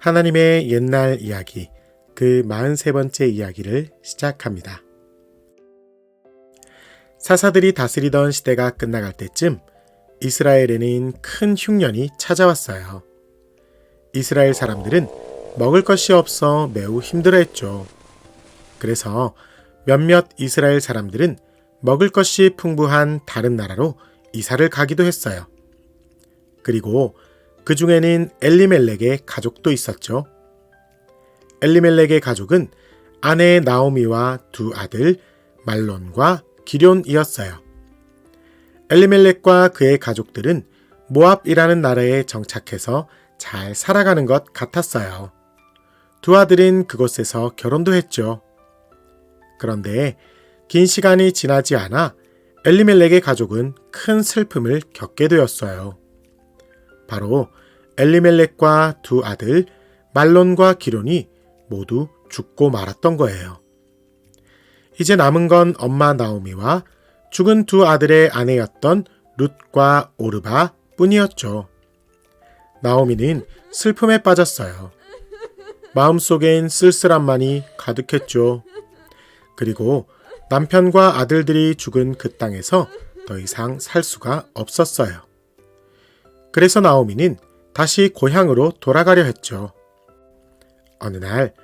하나님의 옛날 이야기, 그 43번째 이야기를 시작합니다. 사사들이 다스리던 시대가 끝나갈 때쯤 이스라엘에는 큰 흉년이 찾아왔어요. 이스라엘 사람들은 먹을 것이 없어 매우 힘들어했죠. 그래서 몇몇 이스라엘 사람들은 먹을 것이 풍부한 다른 나라로 이사를 가기도 했어요. 그리고 그 중에는 엘리멜렉의 가족도 있었죠. 엘리멜렉의 가족은 아내 나오미와 두 아들 말론과 기련이었어요. 엘리멜렉과 그의 가족들은 모압이라는 나라에 정착해서 잘 살아가는 것 같았어요. 두 아들은 그곳에서 결혼도 했죠. 그런데 긴 시간이 지나지 않아 엘리멜렉의 가족은 큰 슬픔을 겪게 되었어요. 바로 엘리멜렉과 두 아들 말론과 기론이 모두 죽고 말았던 거예요. 이제 남은 건 엄마 나오미와 죽은 두 아들의 아내였던 룻과 오르바 뿐이었죠. 나오미는 슬픔에 빠졌어요. 마음속엔 쓸쓸함만이 가득했죠. 그리고 남편과 아들들이 죽은 그 땅에서 더 이상 살 수가 없었어요. 그래서 나오미는 다시 고향으로 돌아가려 했죠. 어느 날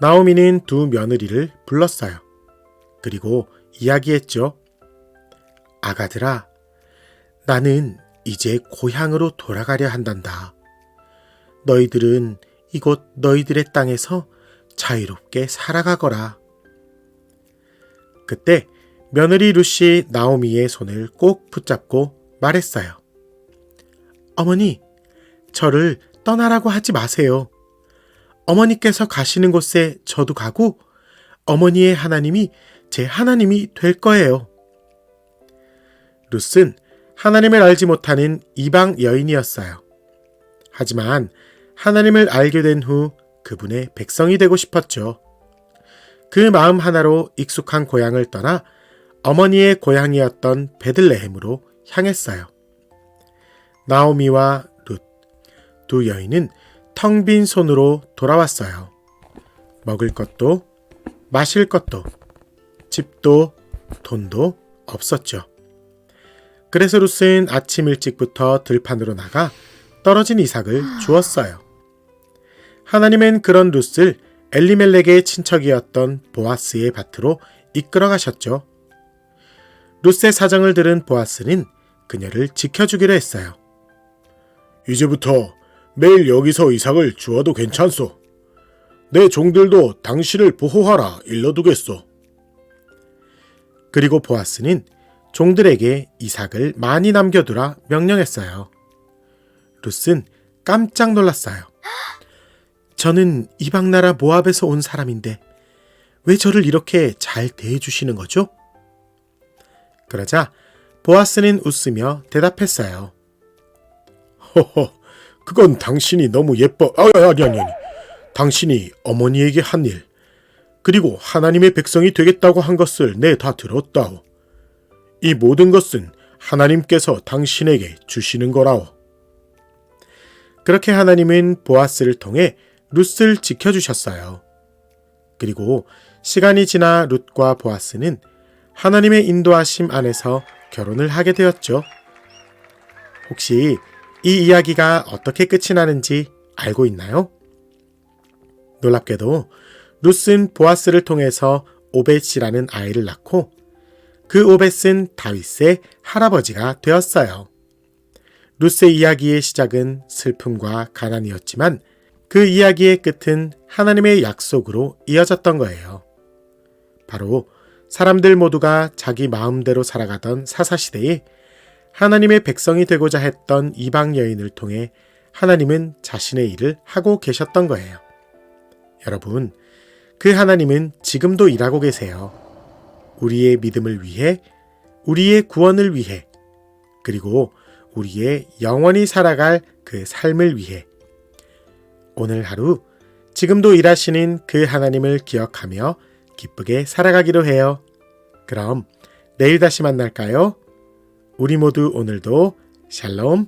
나오미는 두 며느리를 불렀어요. 그리고 이야기했죠. 아가들아, 나는 이제 고향으로 돌아가려 한단다. 너희들은 이곳 너희들의 땅에서 자유롭게 살아가거라. 그때 며느리 루시 나오미의 손을 꼭 붙잡고 말했어요. 어머니, 저를 떠나라고 하지 마세요. 어머니께서 가시는 곳에 저도 가고 어머니의 하나님이 제 하나님이 될 거예요. 루스는 하나님을 알지 못하는 이방 여인이었어요. 하지만 하나님을 알게 된 후 그분의 백성이 되고 싶었죠. 그 마음 하나로 익숙한 고향을 떠나 어머니의 고향이었던 베들레헴으로 향했어요. 나오미와 룻, 두 여인은 텅 빈 손으로 돌아왔어요. 먹을 것도, 마실 것도, 집도, 돈도 없었죠. 그래서 루스는 아침 일찍부터 들판으로 나가 떨어진 이삭을 주었어요. 하나님은 그런 루스를 엘리멜렉의 친척이었던 보아스의 밭으로 이끌어 가셨죠. 루스의 사정을 들은 보아스는 그녀를 지켜주기로 했어요. 이제부터 매일 여기서 이삭을 주어도 괜찮소. 내 종들도 당신을 보호하라 일러두겠소. 그리고 보아스는 종들에게 이삭을 많이 남겨두라 명령했어요. 루스는 깜짝 놀랐어요. 저는 이방 나라 모압에서 온 사람인데 왜 저를 이렇게 잘 대해 주시는 거죠? 그러자 보아스는 웃으며 대답했어요. 허허, 그건 당신이 너무 예뻐. 아, 아니, 아니, 아니. 당신이 어머니에게 한 일, 그리고 하나님의 백성이 되겠다고 한 것을 내 다 들었다오. 이 모든 것은 하나님께서 당신에게 주시는 거라오. 그렇게 하나님은 보아스를 통해 룻을 지켜주셨어요. 그리고 시간이 지나 룻과 보아스는 하나님의 인도하심 안에서 결혼을 하게 되었죠. 혹시 이 이야기가 어떻게 끝이 나는지 알고 있나요? 놀랍게도 룻은 보아스를 통해서 오벳이라는 아이를 낳고 그 오벳은 다윗의 할아버지가 되었어요. 룻의 이야기의 시작은 슬픔과 가난이었지만 그 이야기의 끝은 하나님의 약속으로 이어졌던 거예요. 바로 사람들 모두가 자기 마음대로 살아가던 사사시대에 하나님의 백성이 되고자 했던 이방 여인을 통해 하나님은 자신의 일을 하고 계셨던 거예요. 여러분, 그 하나님은 지금도 일하고 계세요. 우리의 믿음을 위해, 우리의 구원을 위해, 그리고 우리의 영원히 살아갈 그 삶을 위해. 오늘 하루 지금도 일하시는 그 하나님을 기억하며 기쁘게 살아가기로 해요. 그럼 내일 다시 만날까요? 우리 모두 오늘도 샬롬